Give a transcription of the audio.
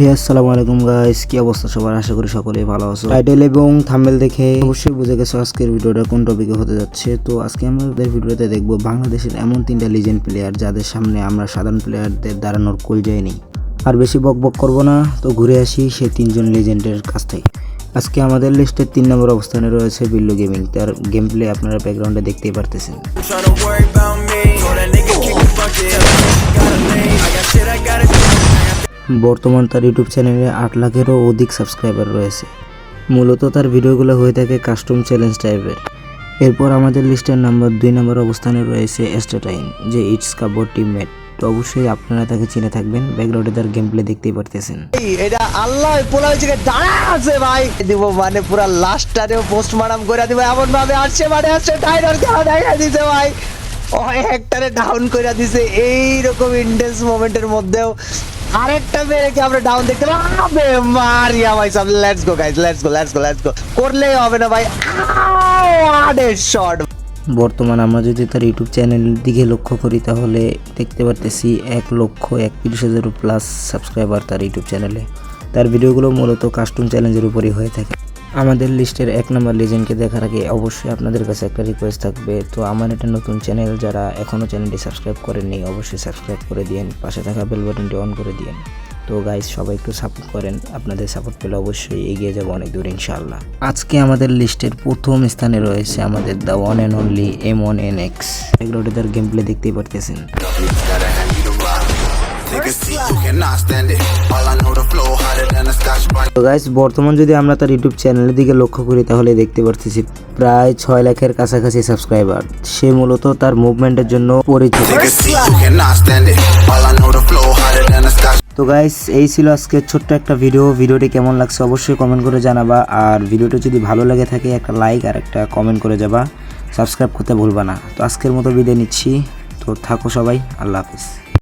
হে, আসসালামু আলাইকুম গাইস কি অবস্থা সবার? আশা করি সকলেই ভালো আছো। টাইটেল এবং থাম্বেল দেখে অবশ্যই বুঝে গেছো আজকের ভিডিওটা কোন টপিকে হতে যাচ্ছে। তো আজকে আমাদের ভিডিওতে দেখব বাংলাদেশের এমন তিনটা লিজেন্ড প্লেয়ার যাদের সামনে আমরা সাধারণ প্লেয়ারদের দাঁড়ানোর কুল যায়নি আর বেশি বক বক করব না, তো ঘুরে আসি সেই তিনজন লিজেন্ডের কাছ থেকে। আজকে আমাদের লিস্টের তিন নম্বর অবস্থানে রয়েছে বিল্লু গেমিং তার গেম প্লে আপনারা ব্যাকগ্রাউন্ডে দেখতেই পারতেছেন। বর্তমান তার ইউটিউব চ্যানেলে আট লাখেরও অধিক সাবস্ক্রাইবার রয়েছে। মূলত তার ভিডিওগুলো হয়ে থাকে কাস্টম চ্যালেঞ্জ টাইপের এরপর আমাদের লিস্টের নাম্বার দুই নম্বর অবস্থানে রয়েছে এস্টেটাইন যে ইটস কাবোর টিমমেট তো অবশ্যই আপনারা তাকে চিনে থাকবেন, ব্যাকগ্রাউন্ডে তার গেম প্লে দেখতেই পারতেছেন। এটা আল্লাহ পোলা হয়েছে দাঁড়া আছে ভাই। দিব মানে পুরা লাস্টটারেও পোস্টমার্টম করে দিব এমন ভাবে আসছে মানে আসছে টাইটার খেলা দেখা দিছে ভাই। ও একটারে ডাউন করে দিছে এই রকম ইন্টেন্স মোমেন্টের মধ্যেও আরেকটা মেরেকে আমরা ডাউন দেখতে পাবে। মারিয়া ভাই, সব let's go guys let's go let's go let's go করলেই হবে না ভাই। আডে শট বর্তমান আমরা যদি তার ইউটিউব চ্যানেলের দিকে লক্ষ্য করি, তাহলে দেখতে পারতেছি এক লক্ষ একত্রিশ হাজার প্লাস সাবস্ক্রাইবার তার ইউটিউব চ্যানেলে তার ভিডিওগুলো মূলত কাস্টম চ্যালেঞ্জের উপরই হয়ে থাকে। আমাদের লিস্টের এক নম্বর লিজেন্ডকে দেখার আগে অবশ্যই আপনাদের কাছে একটা রিকোয়েস্ট থাকবে। তো আমার এটা নতুন চ্যানেল যারা এখনও চ্যানেলটি সাবস্ক্রাইব করেননি, অবশ্যই সাবস্ক্রাইব করে দিন পাশে থাকা বেল বাটনটি অন করে দিন তো গাইজ সবাই একটু সাপোর্ট করেন, আপনাদের সাপোর্ট পেলে অবশ্যই এগিয়ে যাব অনেক দূর ইনশাল্লাহ আজকে আমাদের লিস্টের প্রথম স্থানে রয়েছে আমাদের the one and only M one N X এগুলোতে তার গেম প্লে দেখতেই পারতেছেন। তো গাইস বর্তমান যদি আমরা তার ইউটিউব চ্যানেলের দিকে লক্ষ্য করি তাহলে দেখতে পারতেছি প্রায় ছয় লাখের কাছাকাছি সাবস্ক্রাইবার সে মূলত তার মুভমেন্টের জন্য পরিচিত। তো গাইস এই ছিল আজকের ছোট্ট একটা ভিডিও ভিডিওটি কেমন লাগছে অবশ্যই কমেন্ট করে জানাবা। আর ভিডিওটি যদি ভালো লাগে থাকে একটা লাইক আর একটা কমেন্ট করে যাবা। সাবস্ক্রাইব করতে ভুলবা না। তো আজকের মতো বিদায় নিচ্ছি। তো থাকো সবাই। আল্লাহ হাফিজ।